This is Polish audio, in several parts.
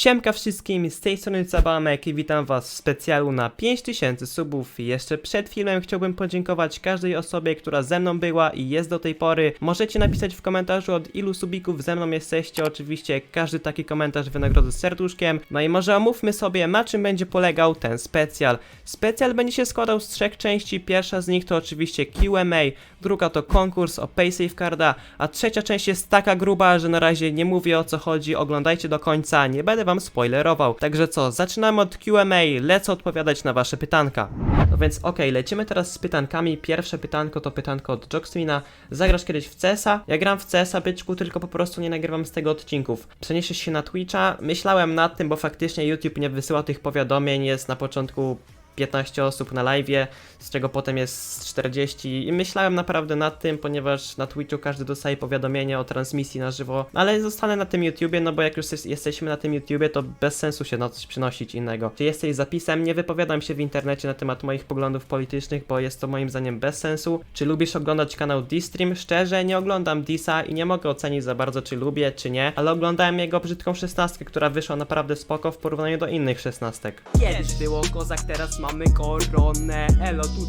Siemka wszystkim, z tej strony Cabamek i witam was w specjalu na 5000 subów. Jeszcze przed filmem chciałbym podziękować każdej osobie, która ze mną była i jest do tej pory. Możecie napisać w komentarzu od ilu subików ze mną jesteście, oczywiście każdy taki komentarz wynagrodzę serduszkiem. No i może omówmy sobie na czym będzie polegał ten specjal. Specjal będzie się składał z trzech części, pierwsza z nich to oczywiście Q&A, druga to konkurs o PaySafeCarda, a trzecia część jest taka gruba, że na razie nie mówię o co chodzi, oglądajcie do końca, nie będę wam spoilerował. Także co, zaczynamy od Q&A, lecę odpowiadać na wasze pytanka. No więc okej, lecimy teraz z pytankami. Pierwsze pytanko to pytanko od Joxwina. Zagrasz kiedyś w CESa? Ja gram w CESa, byczku, tylko po prostu nie nagrywam z tego odcinków. Przeniesiesz się na Twitcha? Myślałem nad tym, bo faktycznie YouTube nie wysyła tych powiadomień, jest na początku 15 osób na live, z czego potem jest 40 i myślałem naprawdę nad tym, ponieważ na Twitchu każdy dostaje powiadomienie o transmisji na żywo, ale zostanę na tym YouTubie, no bo jak już jest- jesteśmy na tym YouTubie, to bez sensu się na coś przynosić innego. Czy jesteś zapisem? Nie wypowiadam się w internecie na temat moich poglądów politycznych, bo jest to moim zdaniem bez sensu. Czy lubisz oglądać kanał D-Stream? Szczerze, nie oglądam Disa i nie mogę ocenić za bardzo, czy lubię, czy nie, ale oglądałem jego brzydką szesnastkę, która wyszła naprawdę spoko w porównaniu do innych szesnastek. Kiedyś było kozak, teraz mamy koronę Elo, tu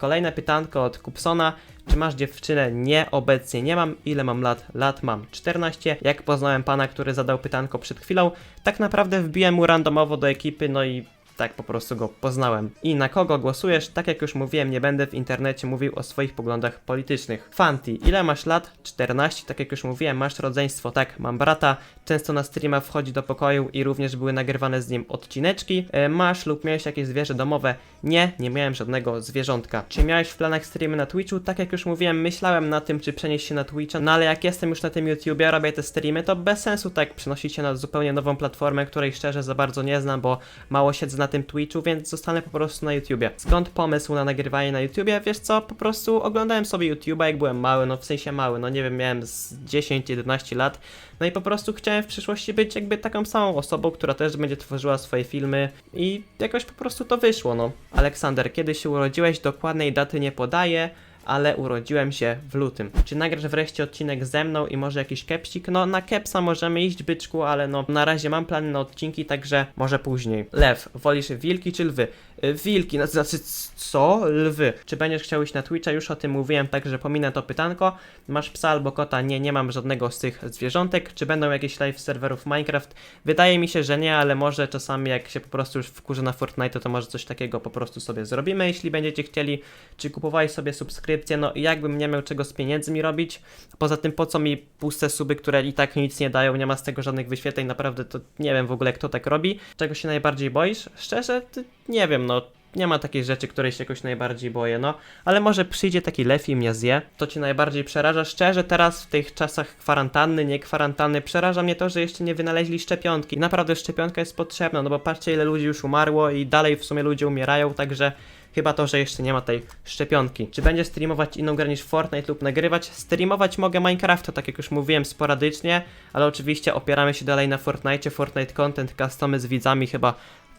Kolejne pytanko od Kupsona. Czy masz dziewczynę? Nie, obecnie nie mam. Ile mam lat? Lat mam 14. Jak poznałem pana, który zadał pytanko przed chwilą, tak naprawdę wbiłem mu randomowo do ekipy, no i tak po prostu go poznałem. I na kogo głosujesz? Tak jak już mówiłem, nie będę w internecie mówił o swoich poglądach politycznych. Fanti, ile masz lat? 14. Tak jak już mówiłem, masz rodzeństwo? Tak, mam brata. Często na streama wchodzi do pokoju i również były nagrywane z nim odcineczki. E, masz lub miałeś jakieś zwierzę domowe? Nie, nie miałem żadnego zwierzątka. Czy miałeś w planach streamy na Twitchu? Tak jak już mówiłem, myślałem na tym, czy przenieść się na Twitcha, no ale jak jestem już na tym YouTubie, robię te streamy, to bez sensu tak przenosić się na zupełnie nową platformę, której szczerze za bardzo nie znam, bo mało siedzę na tym Twitchu, więc zostanę po prostu na YouTubie. Skąd pomysł na nagrywanie na YouTubie? Wiesz co, po prostu oglądałem sobie YouTube'a jak byłem mały, no w sensie mały, no nie wiem, miałem z 10-11 lat, no i po prostu chciałem w przyszłości być jakby taką samą osobą, która też będzie tworzyła swoje filmy i jakoś po prostu to wyszło, no. Aleksander, kiedy się urodziłeś? Dokładnej daty nie podaję, ale urodziłem się w lutym. Czy nagrasz wreszcie odcinek ze mną i może jakiś kepsik? No na kepsa możemy iść, byczku, ale no na razie mam plany na odcinki, także może później. Lew, wolisz wilki czy lwy? Y, Wilki, no to znaczy co? Lwy. Czy będziesz chciał iść na Twitcha? Już o tym mówiłem, także pominę to pytanko. Masz psa albo kota? Nie, nie mam żadnego z tych zwierzątek. Czy będą jakieś live serwerów Minecraft? Wydaje mi się, że nie, ale może czasami jak się po prostu już wkurzę na Fortnite, to może coś takiego po prostu sobie zrobimy, jeśli będziecie chcieli. Czy kupowałeś sobie subskrypcję? No jakbym nie miał czego z pieniędzmi robić. Poza tym po co mi puste suby, które i tak nic nie dają, nie ma z tego żadnych wyświetleń, naprawdę to nie wiem w ogóle kto tak robi. Czego się najbardziej boisz? Szczerze, nie wiem, no nie ma takiej rzeczy, której się jakoś najbardziej boję, no. Ale może przyjdzie taki lew i mnie zje. To cię najbardziej przeraża. Szczerze, teraz w tych czasach kwarantanny, nie kwarantanny, przeraża mnie to, że jeszcze nie wynaleźli szczepionki. Naprawdę szczepionka jest potrzebna, no bo patrzcie ile ludzi już umarło i dalej w sumie ludzie umierają, także Chyba to, że jeszcze nie ma tej szczepionki. Czy będzie streamować inną grę niż Fortnite lub nagrywać? Streamować mogę Minecrafta, tak jak już mówiłem, sporadycznie, ale oczywiście opieramy się dalej na Fortnite, Fortnite content, customy z widzami, chyba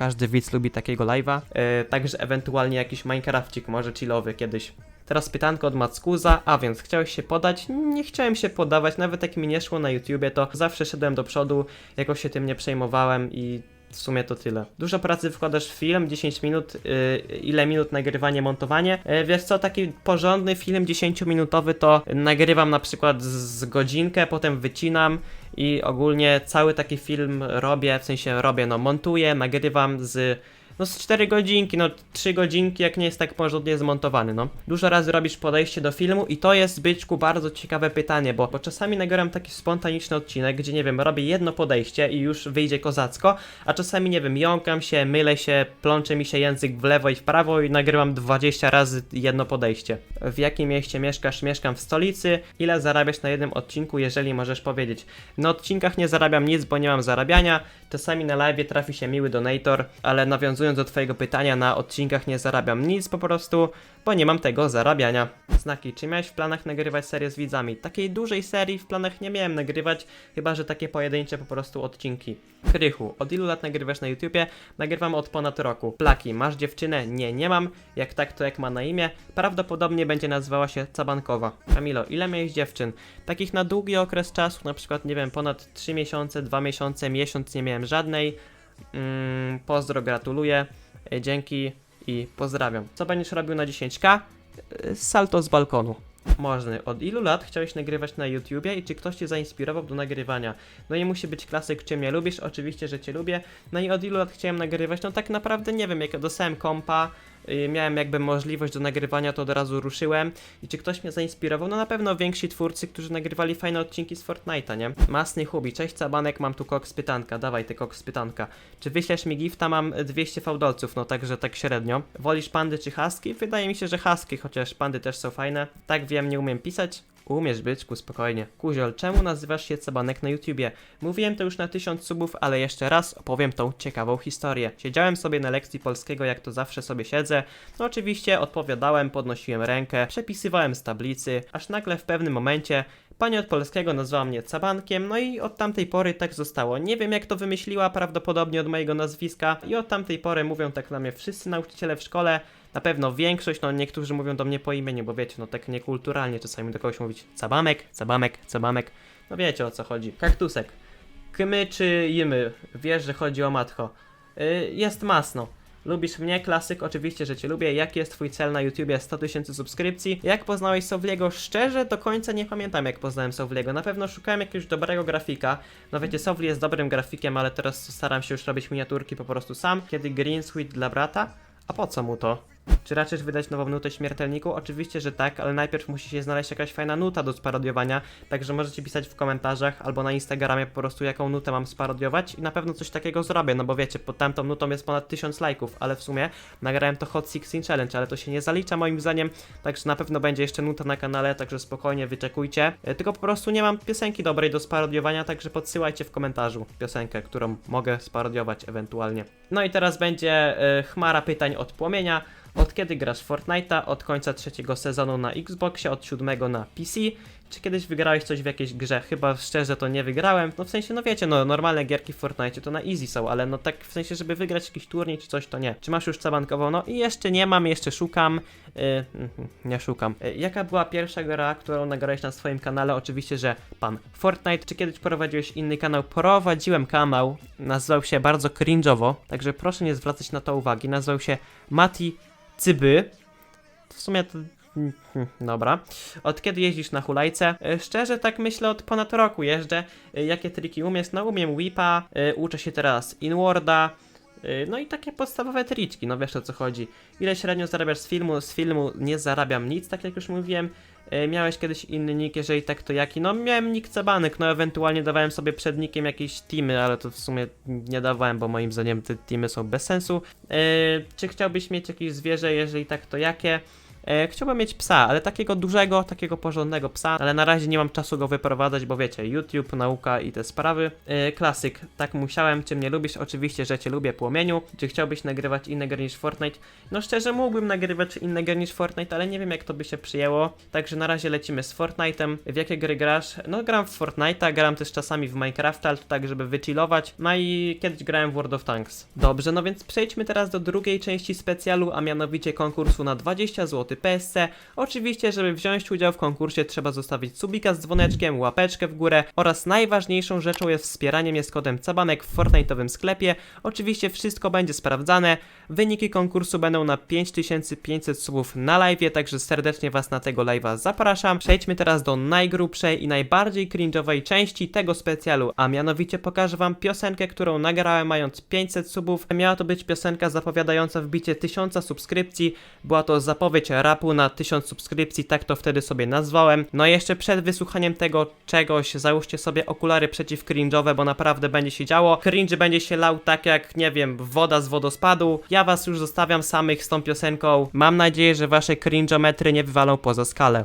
każdy widz lubi takiego live'a. Yy, także ewentualnie jakiś Minecrafcik, może chillowy kiedyś. Teraz pytanko od Mackuza, a więc chciałeś się podać? Nie chciałem się podawać, nawet jak mi nie szło na YouTubie, to zawsze szedłem do przodu, jakoś się tym nie przejmowałem i w sumie to tyle. Dużo pracy wkładasz w film, 10 minut, yy, ile minut nagrywanie, montowanie. Yy, wiesz co, taki porządny film 10-minutowy to nagrywam na przykład z godzinkę, potem wycinam i ogólnie cały taki film robię, w sensie robię, no montuję, nagrywam z no z 4 godzinki, no 3 godzinki, jak nie jest tak porządnie zmontowany, no. Dużo razy robisz podejście do filmu i to jest, byczku, bardzo ciekawe pytanie, bo, bo czasami nagram taki spontaniczny odcinek, gdzie, nie wiem, robię jedno podejście i już wyjdzie kozacko, a czasami, nie wiem, jąkam się, mylę się, plącze mi się język w lewo i w prawo i nagrywam 20 razy jedno podejście. W jakim mieście mieszkasz? Mieszkam w stolicy. Ile zarabiasz na jednym odcinku, jeżeli możesz powiedzieć? Na odcinkach nie zarabiam nic, bo nie mam zarabiania. Czasami na live trafi się miły donator, ale nawiązując do twojego pytania, na odcinkach nie zarabiam nic po prostu, bo nie mam tego zarabiania. Znaki, czy miałeś w planach nagrywać serię z widzami? Takiej dużej serii w planach nie miałem nagrywać, chyba że takie pojedyncze po prostu odcinki. Krychu, od ilu lat nagrywasz na YouTubie? Nagrywam od ponad roku. Plaki, masz dziewczynę? Nie, nie mam. Jak tak, to jak ma na imię? Prawdopodobnie będzie nazywała się Cabankowa. Kamilo, ile miałeś dziewczyn? Takich na długi okres czasu, na przykład, nie wiem, ponad 3 miesiące, 2 miesiące, miesiąc nie miałem żadnej. Mm, pozdro, gratuluję. E, Dzięki i pozdrawiam. Co będziesz robił na 10k? E, Salto z balkonu. Można. Od ilu lat chciałeś nagrywać na YouTubie i czy ktoś cię zainspirował do nagrywania? No i musi być klasyk, czy mnie lubisz? Oczywiście, że cię lubię. No i od ilu lat chciałem nagrywać? No tak naprawdę nie wiem, jak ja dostałem kompa, miałem jakby możliwość do nagrywania, to od razu ruszyłem. I czy ktoś mnie zainspirował? No na pewno więksi twórcy, którzy nagrywali fajne odcinki z Fortnite'a, nie? Masny Hubi, cześć Cabanek, mam tu koks pytanka, dawaj ty koks pytanka. Czy wyślesz mi gifta? Mam 200 fałdolców, no także tak średnio. Wolisz pandy czy haski? Wydaje mi się, że haski, chociaż pandy też są fajne. Tak wiem, nie umiem pisać. Umiesz byczku, spokojnie. Kuziol, czemu nazywasz się Cabanek na YouTubie? Mówiłem to już na 1000 subów, ale jeszcze raz opowiem tą ciekawą historię. Siedziałem sobie na lekcji polskiego, jak to zawsze sobie siedzę. No oczywiście odpowiadałem, podnosiłem rękę, przepisywałem z tablicy, aż nagle w pewnym momencie Pani od polskiego nazwała mnie Cabankiem, no i od tamtej pory tak zostało. Nie wiem jak to wymyśliła, prawdopodobnie od mojego nazwiska i od tamtej pory mówią tak na mnie wszyscy nauczyciele w szkole. Na pewno większość, no niektórzy mówią do mnie po imieniu, bo wiecie, no tak niekulturalnie czasami do kogoś mówić Cabamek, Cabamek, Cabamek. No wiecie o co chodzi. Kaktusek. Kmy czy jemy? Wiesz, że chodzi o matcho. Y, jest masno. Lubisz mnie, klasyk? Oczywiście, że cię lubię. Jaki jest twój cel na YouTubie? 100 tysięcy subskrypcji. Jak poznałeś Sowliego? Szczerze, do końca nie pamiętam, jak poznałem Sowliego. Na pewno szukałem jakiegoś dobrego grafika. No wiecie, Sowli jest dobrym grafikiem, ale teraz staram się już robić miniaturki po prostu sam. Kiedy Green dla brata? A po co mu to? Czy raczysz wydać nową nutę śmiertelniku? Oczywiście, że tak, ale najpierw musi się znaleźć jakaś fajna nuta do sparodiowania, także możecie pisać w komentarzach albo na Instagramie po prostu jaką nutę mam sparodiować i na pewno coś takiego zrobię, no bo wiecie, pod tamtą nutą jest ponad 1000 lajków, ale w sumie nagrałem to Hot 16 Challenge, ale to się nie zalicza moim zdaniem, także na pewno będzie jeszcze nuta na kanale, także spokojnie wyczekujcie. E, Tylko po prostu nie mam piosenki dobrej do sparodiowania, także podsyłajcie w komentarzu piosenkę, którą mogę sparodiować ewentualnie. No i teraz będzie e, chmara pytań od płomienia. Od kiedy grasz Fortnite'a? Od końca trzeciego sezonu na Xboxie, od siódmego na PC. Czy kiedyś wygrałeś coś w jakiejś grze? Chyba szczerze to nie wygrałem. No w sensie, no wiecie, no normalne gierki w Fortnite to na easy są, ale no tak w sensie, żeby wygrać jakiś turniej czy coś, to nie. Czy masz już cabankową? No i jeszcze nie mam, jeszcze szukam. Yy, nie szukam. Yy, jaka była pierwsza gra, którą nagrałeś na swoim kanale? Oczywiście, że pan Fortnite. Czy kiedyś prowadziłeś inny kanał? Prowadziłem kanał, nazywał się bardzo cringe'owo, także proszę nie zwracać na to uwagi. Nazywał się Mati Cyby. W sumie to. Dobra. Od kiedy jeździsz na hulajce? E, Szczerze, tak myślę, od ponad roku jeżdżę. E, Jakie triki umiesz? No, umiem whipa, e, uczę się teraz inwarda. No i takie podstawowe triczki, no wiesz o co chodzi. Ile średnio zarabiasz z filmu? Z filmu nie zarabiam nic, tak jak już mówiłem. Miałeś kiedyś inny nick, jeżeli tak to jaki? No miałem nick Cabanek, no ewentualnie dawałem sobie przed nickiem jakieś teamy, ale to w sumie nie dawałem, bo moim zdaniem te teamy są bez sensu. Czy chciałbyś mieć jakieś zwierzę, jeżeli tak to jakie? E, chciałbym mieć psa, ale takiego dużego, takiego porządnego psa, ale na razie nie mam czasu go wyprowadzać, bo wiecie, YouTube, nauka i te sprawy. E, klasyk, tak musiałem, czy mnie lubisz? Oczywiście, że cię lubię, płomieniu. Czy chciałbyś nagrywać inne gry niż Fortnite? No szczerze, mógłbym nagrywać inne gry niż Fortnite, ale nie wiem jak to by się przyjęło. Także na razie lecimy z Fortnite'em. W jakie gry grasz? No gram w Fortnite'a, gram też czasami w Minecrafta, ale to tak, żeby wychillować. No i kiedyś grałem w World of Tanks. Dobrze, no więc przejdźmy teraz do drugiej części specjalu, a mianowicie konkursu na 20 zł PSC. Oczywiście, żeby wziąć udział w konkursie trzeba zostawić subika z dzwoneczkiem, łapeczkę w górę oraz najważniejszą rzeczą jest wspieranie mnie z kodem CABANEK w Fortnite'owym sklepie. Oczywiście wszystko będzie sprawdzane. Wyniki konkursu będą na 5500 subów na live, także serdecznie Was na tego live'a zapraszam. Przejdźmy teraz do najgrubszej i najbardziej cringe'owej części tego specjalu, a mianowicie pokażę Wam piosenkę, którą nagrałem mając 500 subów. Miała to być piosenka zapowiadająca wbicie 1000 subskrypcji. Była to zapowiedź rapu na 1000 subskrypcji, tak to wtedy sobie nazwałem. No i jeszcze przed wysłuchaniem tego czegoś załóżcie sobie okulary przeciw cringe'owe, bo naprawdę będzie się działo. Cringe będzie się lał tak jak, nie wiem, woda z wodospadu. Ja was już zostawiam samych z tą piosenką. Mam nadzieję, że wasze cringeometry nie wywalą poza skalę.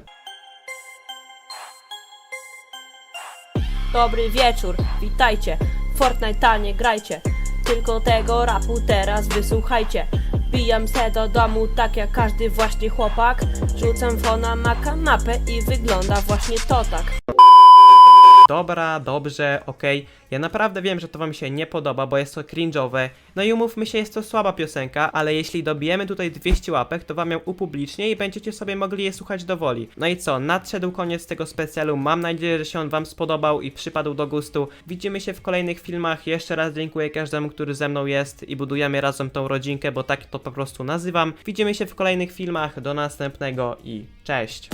Dobry wieczór, witajcie. Fortnite tanie grajcie Tylko tego rapu teraz wysłuchajcie Bijam se do domu tak jak każdy właśnie chłopak. Rzucam fona na kanapę i wygląda właśnie to tak Dobra, dobrze, okej. Ja naprawdę wiem, że to wam się nie podoba, bo jest to cringe'owe. No i umówmy się, jest to słaba piosenka, ale jeśli dobijemy tutaj 200 łapek, to wam ją upublicznię i będziecie sobie mogli je słuchać do woli. No i co, nadszedł koniec tego specjalu, mam nadzieję, że się on wam spodobał i przypadł do gustu. Widzimy się w kolejnych filmach, jeszcze raz dziękuję każdemu, który ze mną jest i budujemy razem tą rodzinkę, bo tak to po prostu nazywam. Widzimy się w kolejnych filmach, do następnego i cześć!